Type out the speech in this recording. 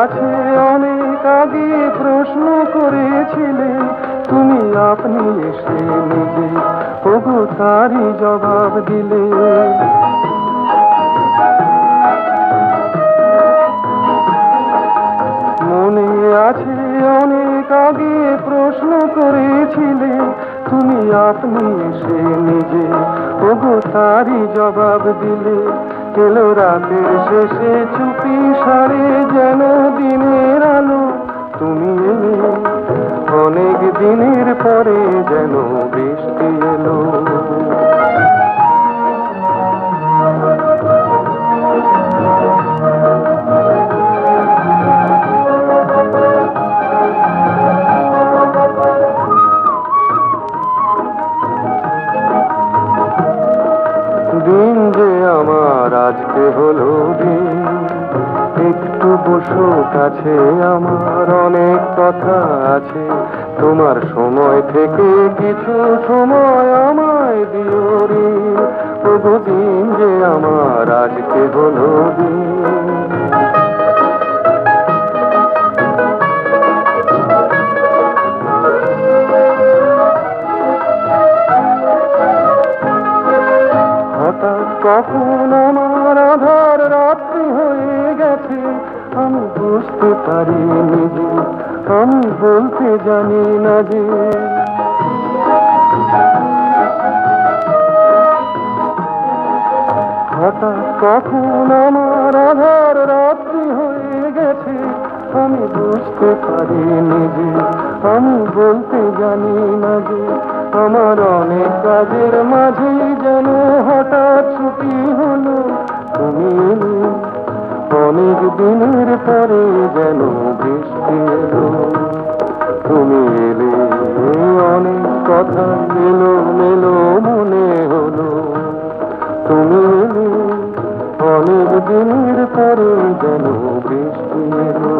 আছে অনেক আগে প্রশ্ন করেছিলে, তুমি আপনি এসে নিজে ওগো তারই জবাব দিলে। মনে আছে অনেক আগে প্রশ্ন করেছিলে, তুমি আপনি এসে নিজে ওগো তারই জবাব দিলে। এলো রাতের শেষে চুপি সারে যেন দিনের আলো তুমি অনেক দিনের পরে যেন হলো দিন একটু বসো, কাছে আমার অনেক কথা আছে। তোমার সময় থেকে কিছু সময় আমায় দিও রে। দিন যে আমার আজকে হলো দিন কখন আমার আধার রাত্রি হয়ে গেছে। আমি বুঝতে পারি নিজে আমি বলতে জানি না যে। হঠাৎ কখন আমার আধার রাত্রি হয়ে গেছে, আমি বুঝতে পারি নিজে আমি বলতে জানি না যে, আমার অনেক কাজের মাঝেই যেন হঠাৎ ছুটি হলো। তুমি এলে অনেক দিনের পরে যেন বৃষ্টি এলো। তুমি এলে, অনেক কথা মেলো মেলো মনে হলো। তুমি এলে, অনেক দিনের পরে যেন বৃষ্টি এলো।